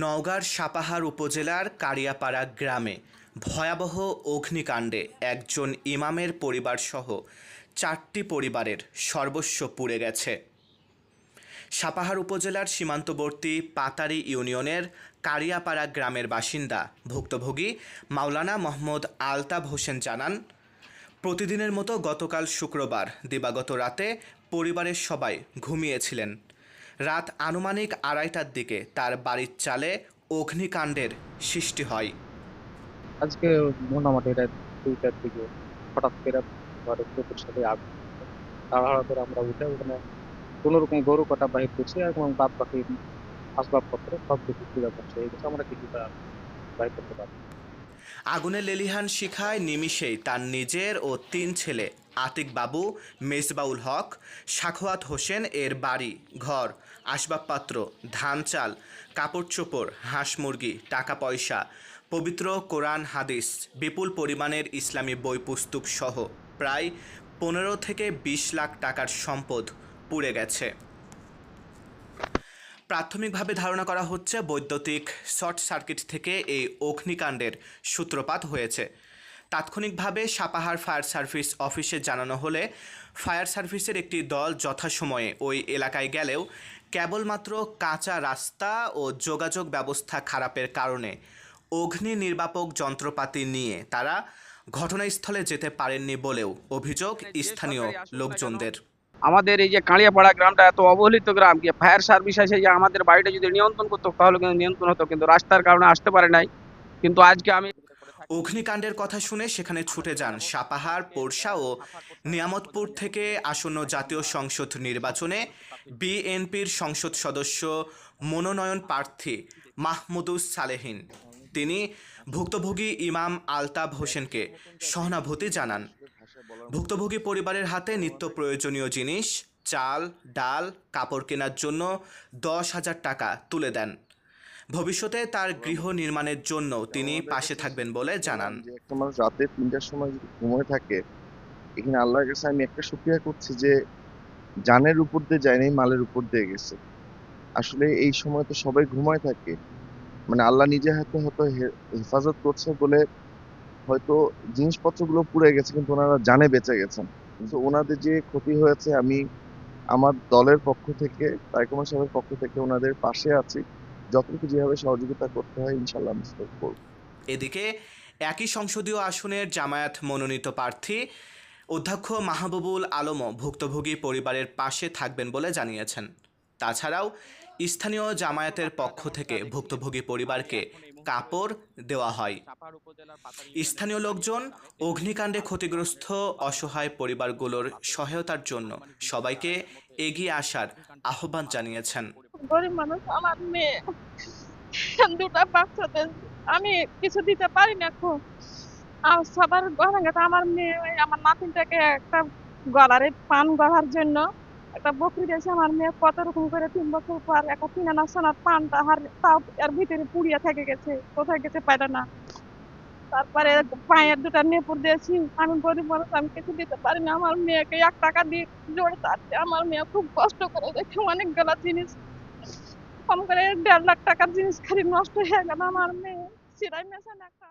নওগাঁর সাপাহার উপজেলার কারিয়াপাড়া গ্রামে ভয়াবহ অগ্নিকাণ্ডে একজন ইমামের পরিবারসহ চারটি পরিবারের সর্বস্ব পুড়ে গেছে। সাপাহার উপজেলার সীমান্তবর্তী পাতারি ইউনিয়নের কারিয়াপাড়া গ্রামের বাসিন্দা ভুক্তভোগী মাওলানা মোহাম্মদ আলতাব হোসেন জানান, প্রতিদিনের মতো গতকাল শুক্রবার দিবাগত রাতে পরিবারের সবাই ঘুমিয়েছিলেন। রাত আনুমানিক আড়াইটার দিকে তার বাড়ির চালে অগ্নিকাণ্ডের সৃষ্টি হয়। আজকে মোটামুটি রাত দুইটার দিকে হঠাৎ করে ঘরের চোখের সাথে আগুন তাড়াহুড়া করে আমরা উঠে ওখানে কোনো রকম গরু কাটা বাহির করছি এবং বাদ বাকি আসবাবপত্র সব কিছু পুরো ধ্বংস হয়ে গেছে আমরা কিছুটা বাহির করতে পারি আগুনের লেলিহান শিখায় নিমিষেই তার নিজের ও তিন ছেলে আতিক বাবু, মেজবাউল হক, সাখোয়াত হোসেন এর বাড়ি, ঘর, আসবাবপত্র, ধান চাল, কাপড় চোপড়, হাঁস মুরগি, টাকা পয়সা, পবিত্র কোরআন হাদিস, বিপুল পরিমাণের ইসলামী বই পুস্তক সহ প্রায় পনেরো থেকে বিশ লাখ টাকার সম্পদ পুড়ে গেছে। প্রাথমিকভাবে ধারণা করা হচ্ছে বৈদ্যুতিক শর্ট সার্কিট থেকে এই অগ্নিকাণ্ডের সূত্রপাত হয়েছে। তাৎক্ষণিকভাবে সাপাহার ফায়ার সার্ভিস অফিসে জানানো হলে ফায়ার সার্ভিসের একটি দল যথাসময়ে ওই এলাকায় গেলেও কেবলমাত্র কাঁচা রাস্তা ও যোগাযোগ ব্যবস্থা খারাপের কারণে অগ্নি নির্বাপক যন্ত্রপাতি নিয়ে তারা ঘটনাস্থলে যেতে পারেননি বলেও অভিযোগ স্থানীয় লোকজনদের। আমাদের এই যে কাঁড়িয়াপাড়া গ্রামটা এত অবহেলিত গ্রাম কি ফায়ার সার্ভিস এসে যে আমাদের বাড়িটা যদি নিয়ন্ত্রণ করতো তাহলে কিন্তু নিয়ন্ত্রণ হতো কিন্তু রাস্তার কারণে আসতে পারে নাই। কিন্তু আজকে আমি অগ্নিকাণ্ডের কথা শুনে সেখানে ছুটে যান সাপাহার পোরশা ও নিয়ামতপুর থেকে আসন্ন জাতীয় সংসদ নির্বাচনে বিএনপির সংসদ সদস্য মনোনয়ন প্রার্থী মাহমুদুস সালেহিন। তিনি ভুক্তভোগী ইমাম আলতাব হোসেনকে সহানুভূতি জানান। ভুক্তভোগী পরিবারের হাতে নিত্য প্রয়োজনীয় জিনিস, চাল, ডাল, কাপড় কেনার জন্য দশ হাজার টাকা তুলে দেন। ভবিষ্যতে তার গৃহ নির্মাণের জন্য তিনি পাশে থাকবেন বলে জানান। একটা মানুষ রাতে তিনটার সময় যদি ঘুমোয় থাকে, এখানে আল্লাহর কাছে আমি একটা শুক্রিয়া করছি যে জানের উপর দিয়ে যায়নি মালের উপর দিয়ে গেছে। আসলে এই সময় তো সবাই ঘুমায় থাকে। মানে আল্লাহ নিজে হাতে হয়তো হেফাজত করছে বলে হয়তো জিনিসপত্রগুলো পুড়ে গেছে, কিন্তু ওনারা জানে বেঁচে গেছেন। কিন্তু ওনাদের যে ক্ষতি হয়েছে, আমি আমার দলের পক্ষ থেকে তাইকুমা সাহেবের পক্ষ থেকে ওনাদের পাশে আছি। যতটুকু যেভাবে সহযোগিতা করতে হয় ইনশাল্লাহ আমি সেটা করব। এদিকে একই সংসদীয় আসনের জামায়াত মনোনীত প্রার্থী অধ্যক্ষ মাহবুবুল আলমও ভুক্তভোগী পরিবারের পাশে থাকবেন বলে জানিয়েছেন। তাছাড়াও স্থানীয় জামায়াতের পক্ষ থেকে ভুক্তভোগী পরিবারকে কাপড় দেওয়া হয়। স্থানীয় লোকজন অগ্নিকাণ্ডে ক্ষতিগ্রস্ত অসহায় পরিবারগুলোর সহায়তার জন্য সবাইকে এগিয়ে আসার আহ্বান জানিয়েছেন। গরিব মানুষ, আমার মেয়ে। দুটা বাচ্চাদের আমি কিছু দিতে পারি না খুব। আর সবার গলাঘাট আমার মেয়ে আমার নাতিনটাকে একটা গলারে পান গড়ার জন্য একটা বকরি দিয়েছে। আমার মেয়ে কত রকম করে তিন বছর পর একটা তিন না সোনার পানটা হার তাও এর ভিতরে পুড়িয়ে থেকে গেছে, কোথায় গেছে পাইলো না। তারপরে পায়ের দুটা নেপুর দিয়েছি, আমি গরিব মানুষ, আমি কিছু দিতে পারি না। আমার মেয়েকে এক টাকা দিয়ে জোরে তারতে আমার মেয়ে খুব কষ্ট করে দেখে অনেকগুলো জিনিস কম করে দেড় লাখ টাকার জিনিস খালি নষ্ট হয়ে গেল আমার মেয়ে। সেটাই মেশান একটা